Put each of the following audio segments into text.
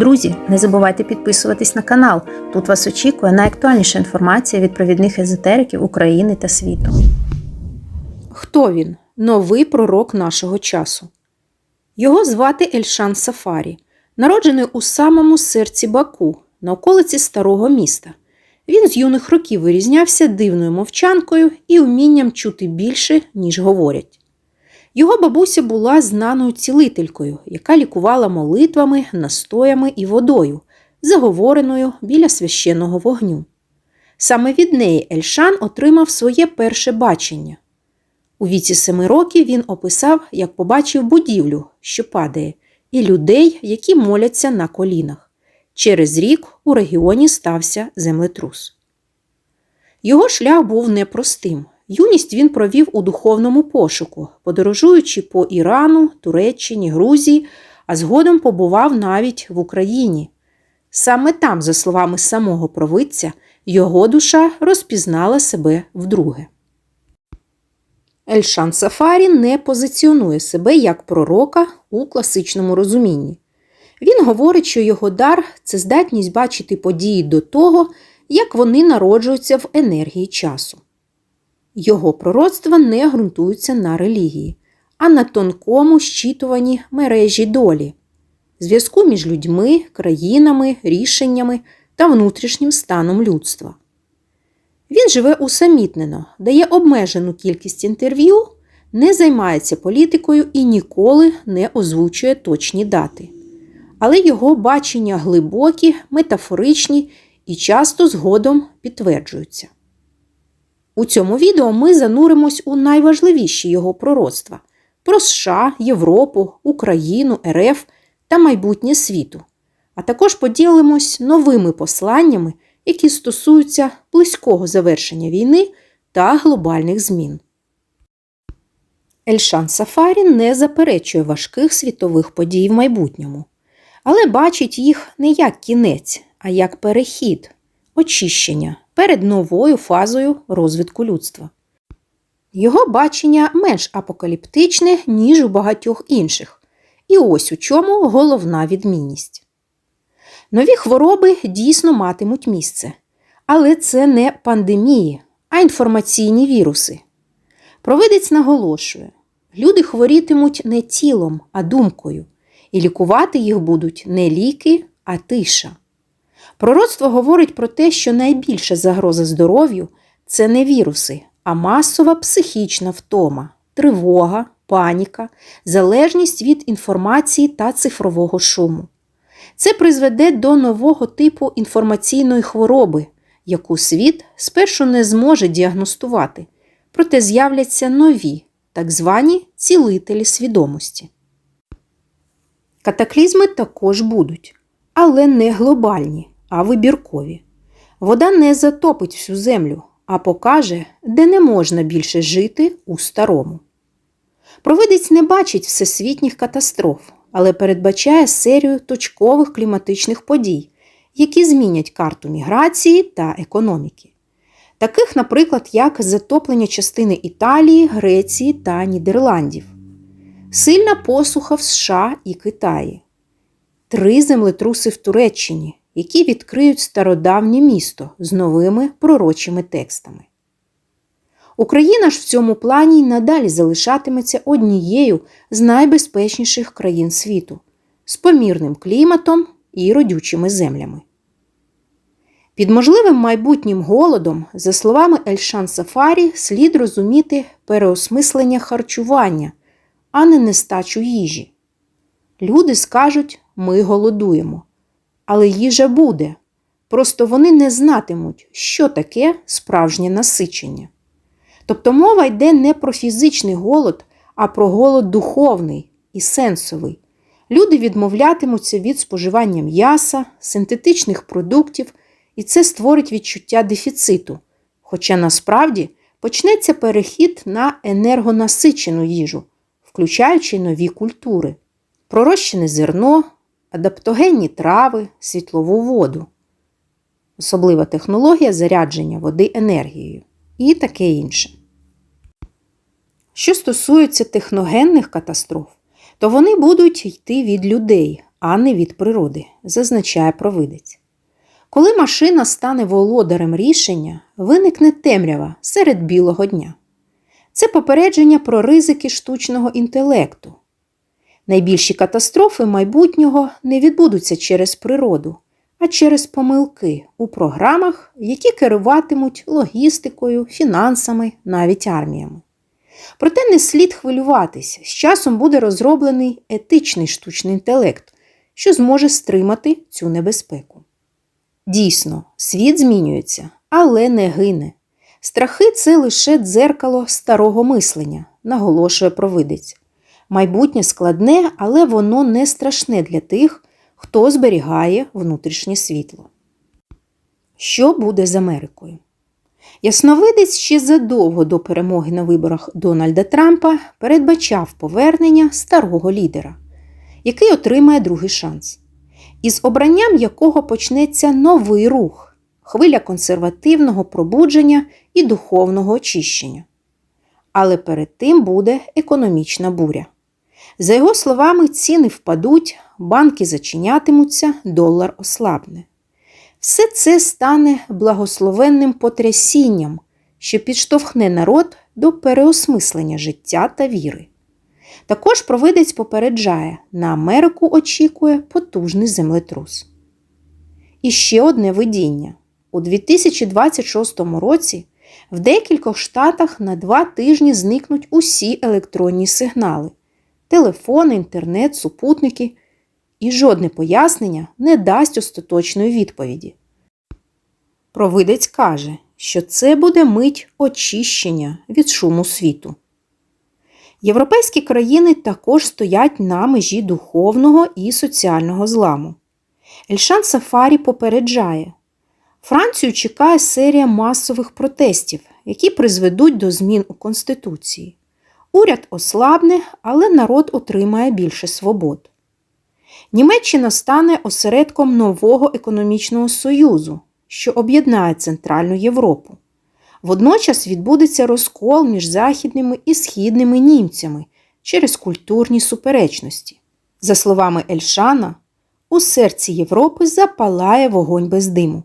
Друзі, не забувайте підписуватись на канал. Тут вас очікує найактуальніша інформація від провідних езотериків України та світу. Хто він? Новий пророк нашого часу. Його звати Ельшан Сафарі, народжений у самому серці Баку, на околиці старого міста. Він з юних років вирізнявся дивною мовчанкою і вмінням чути більше, ніж говорять. Його бабуся була знаною цілителькою, яка лікувала молитвами, настоями і водою, заговореною біля священного вогню. Саме від неї Ельшан отримав своє перше бачення. У віці семи років він описав, як побачив будівлю, що падає, і людей, які моляться на колінах. Через рік у регіоні стався землетрус. Його шлях був непростим. Юність він провів у духовному пошуку, подорожуючи по Ірану, Туреччині, Грузії, а згодом побував навіть в Україні. Саме там, за словами самого провидця, його душа розпізнала себе вдруге. Ельшан Сафарі не позиціонує себе як пророка у класичному розумінні. Він говорить, що його дар це здатність бачити події до того, як вони народжуються в енергії часу. Його пророцтва не ґрунтуються на релігії, а на тонкому щитуванні мережі долі, зв'язку між людьми, країнами, рішеннями та внутрішнім станом людства. Він живе усамітнено, дає обмежену кількість інтерв'ю, не займається політикою і ніколи не озвучує точні дати. Але його бачення глибокі, метафоричні і часто згодом підтверджуються. У цьому відео ми зануримось у найважливіші його пророцтва про США, Європу, Україну, РФ та майбутнє світу, а також поділимось новими посланнями, які стосуються близького завершення війни та глобальних змін. Ельшан Сафарі не заперечує важких світових подій в майбутньому, але бачить їх не як кінець, а як перехід, очищення перед новою фазою розвитку людства. Його бачення менш апокаліптичне, ніж у багатьох інших, і ось у чому головна відмінність. Нові хвороби дійсно матимуть місце, але це не пандемії, а інформаційні віруси. Провидець наголошує, люди хворітимуть не тілом, а думкою, і лікувати їх будуть не ліки, а тиша. Пророцтво говорить про те, що найбільша загроза здоров'ю це не віруси, а масова психічна втома, тривога, паніка, залежність від інформації та цифрового шуму. Це призведе до нового типу інформаційної хвороби, яку світ спершу не зможе діагностувати, проте з'являться нові, так звані цілителі свідомості. Катаклізми також будуть, але не глобальні а вибіркові. Вода не затопить всю землю, а покаже, де не можна більше жити у старому. Провидець не бачить всесвітніх катастроф, але передбачає серію точкових кліматичних подій, які змінять карту міграції та економіки. Таких, наприклад, як затоплення частини Італії, Греції та Нідерландів, сильна посуха в США і Китаї, три землетруси в Туреччині, які відкриють стародавнє місто з новими пророчими текстами. Україна ж в цьому плані й надалі залишатиметься однією з найбезпечніших країн світу з помірним кліматом і родючими землями. Під можливим майбутнім голодом, за словами Ельшан Сафарі, слід розуміти переосмислення харчування, а не нестачу їжі. Люди скажуть, ми голодуємо але їжа буде. Просто вони не знатимуть, що таке справжнє насичення. Тобто мова йде не про фізичний голод, а про голод духовний і сенсовий. Люди відмовлятимуться від споживання м'яса, синтетичних продуктів, і це створить відчуття дефіциту. Хоча насправді почнеться перехід на енергонасичену їжу, включаючи нові культури, пророщене зерно, адаптогенні трави, світлову воду, особлива технологія зарядження води енергією і таке інше. Що стосується техногенних катастроф, то вони будуть йти від людей, а не від природи, зазначає провидець. Коли машина стане володарем рішення, виникне темрява серед білого дня. Це попередження про ризики штучного інтелекту. Найбільші катастрофи майбутнього не відбудуться через природу, а через помилки у програмах, які керуватимуть логістикою, фінансами, навіть арміями. Проте не слід хвилюватися, з часом буде розроблений етичний штучний інтелект, що зможе стримати цю небезпеку. Дійсно, світ змінюється, але не гине. Страхи це лише дзеркало старого мислення, наголошує провидець. Майбутнє складне, але воно не страшне для тих, хто зберігає внутрішнє світло. Що буде з Америкою? Ясновидець ще задовго до перемоги на виборах Дональда Трампа передбачав повернення старого лідера, який отримає другий шанс, із обранням якого почнеться новий рух, хвиля консервативного пробудження і духовного очищення. Але перед тим буде економічна буря. За його словами, ціни впадуть, банки зачинятимуться, долар ослабне. Все це стане благословенним потрясінням, що підштовхне народ до переосмислення життя та віри. Також провидець попереджає, на Америку очікує потужний землетрус. І ще одне видіння. У 2026 році в декількох штатах на два тижні зникнуть усі електронні сигнали телефон, інтернет, супутники, і жодне пояснення не дасть остаточної відповіді. Провидець каже, що це буде мить очищення від шуму світу. Європейські країни також стоять на межі духовного і соціального зламу. Ельшан Сафарі попереджає, Францію чекає серія масових протестів, які призведуть до змін у Конституції. Уряд ослабне, але народ отримає більше свобод. Німеччина стане осередком нового економічного союзу, що об'єднає Центральну Європу. Водночас відбудеться розкол між західними і східними німцями через культурні суперечності. За словами Ельшана, у серці Європи запалає вогонь без диму.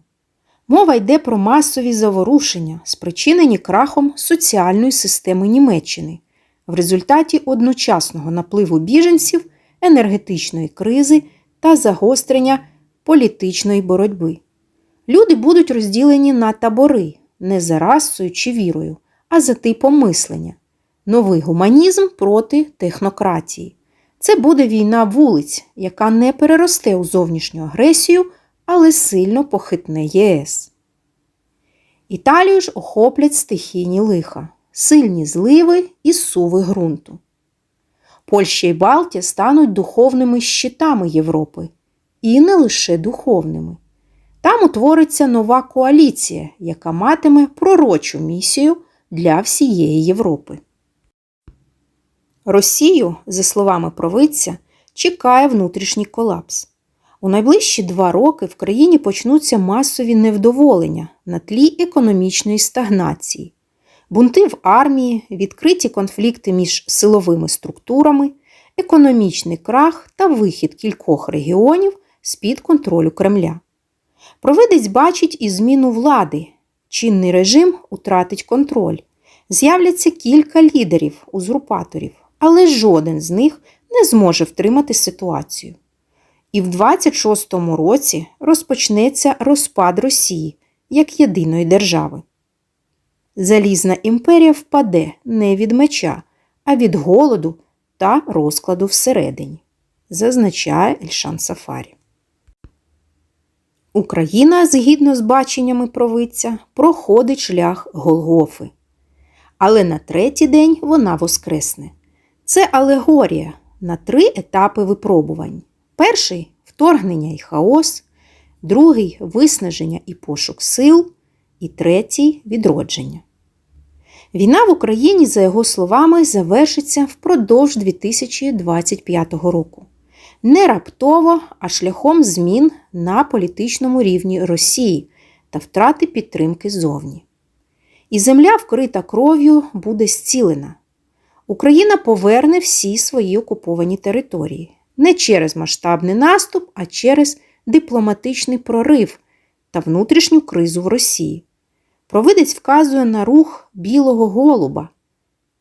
Мова йде про масові заворушення, спричинені крахом соціальної системи Німеччини в результаті одночасного напливу біженців, енергетичної кризи та загострення політичної боротьби. Люди будуть розділені на табори не за расою чи вірою, а за типом мислення. Новий гуманізм проти технократії. Це буде війна вулиць, яка не переросте у зовнішню агресію, але сильно похитне ЄС. Італію ж охоплять стихійні лиха, сильні зливи і суви ґрунту. Польща і Балтія стануть духовними щитами Європи, і не лише духовними. Там утвориться нова коаліція, яка матиме пророчу місію для всієї Європи. Росію, за словами провидця, чекає внутрішній колапс. У найближчі два роки в країні почнуться масові невдоволення на тлі економічної стагнації, бунти в армії, відкриті конфлікти між силовими структурами, економічний крах та вихід кількох регіонів з-під контролю Кремля. Провидець бачить і зміну влади. Чинний режим утратить контроль. З'являться кілька лідерів, узурпаторів, але жоден з них не зможе втримати ситуацію. І в 26-му році розпочнеться розпад Росії як єдиної держави. Залізна імперія впаде не від меча, а від голоду та розкладу всередині, зазначає Ельшан Сафарі. Україна, згідно з баченнями провидця, проходить шлях Голгофи. Але на третій день вона воскресне. Це алегорія на три етапи випробувань. Перший вторгнення і хаос, другий виснаження і пошук сил, і третій відродження. Війна в Україні, за його словами, завершиться впродовж 2025 року. Не раптово, а шляхом змін на політичному рівні Росії та втрати підтримки зовні. І земля, вкрита кров'ю, буде зцілена. Україна поверне всі свої окуповані території, не через масштабний наступ, а через дипломатичний прорив та внутрішню кризу в Росії. Провидець вказує на рух білого голуба,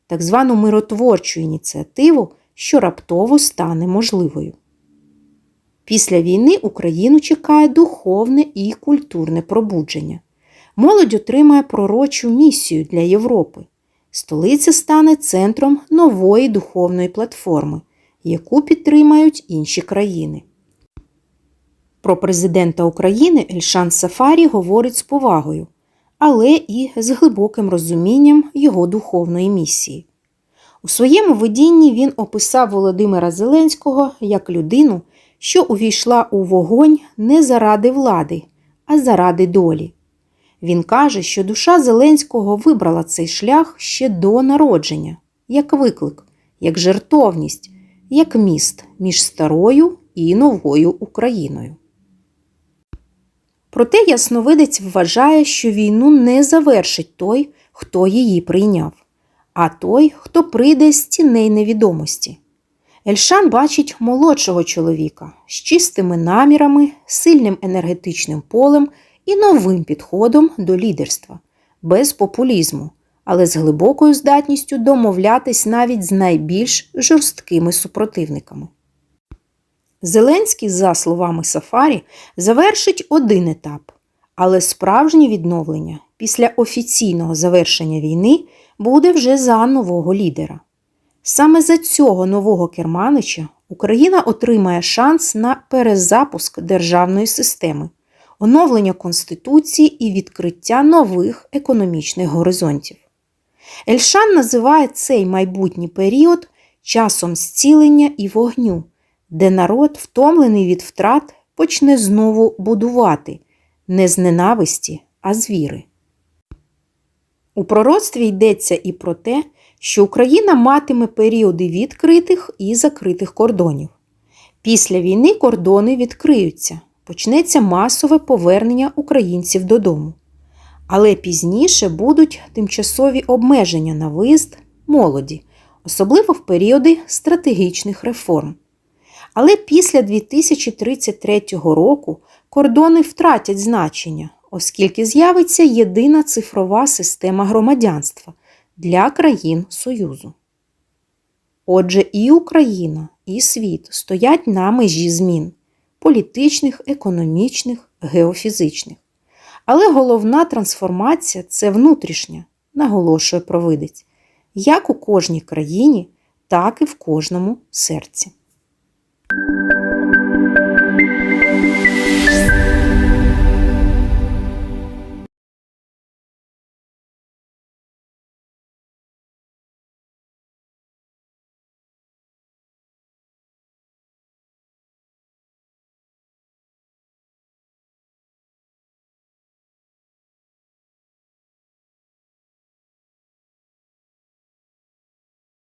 так звану миротворчу ініціативу, що раптово стане можливою. Після війни Україну чекає духовне і культурне пробудження. Молодь отримає пророчу місію для Європи. Столиця стане центром нової духовної платформи, яку підтримають інші країни. Про президента України Ельшан Сафарі говорить з повагою, але і з глибоким розумінням його духовної місії. У своєму видінні він описав Володимира Зеленського як людину, що увійшла у вогонь не заради влади, а заради долі. Він каже, що душа Зеленського вибрала цей шлях ще до народження, як виклик, як жертовність, як міст між старою і новою Україною. Проте Ясновидець вважає, що війну не завершить той, хто її прийняв, а той, хто прийде з тіней невідомості. Ельшан бачить молодшого чоловіка з чистими намірами, сильним енергетичним полем і новим підходом до лідерства, без популізму, але з глибокою здатністю домовлятись навіть з найбільш жорсткими супротивниками. Зеленський, за словами Сафарі, завершить один етап, але справжнє відновлення після офіційного завершення війни буде вже за нового лідера. Саме за цього нового керманича Україна отримає шанс на перезапуск державної системи, оновлення Конституції і відкриття нових економічних горизонтів. Ельшан називає цей майбутній період часом зцілення і вогню, де народ, втомлений від втрат, почне знову будувати не з ненависті, а з віри. У пророцтві йдеться і про те, що Україна матиме періоди відкритих і закритих кордонів. Після війни кордони відкриються, почнеться масове повернення українців додому. Але пізніше будуть тимчасові обмеження на виїзд молоді, особливо в періоди стратегічних реформ. Але після 2033 року кордони втратять значення, оскільки з'явиться єдина цифрова система громадянства для країн Союзу. Отже, і Україна, і світ стоять на межі змін політичних, економічних, геофізичних. Але головна трансформація це внутрішня, наголошує провидець, як у кожній країні, так і в кожному серці. Thank you.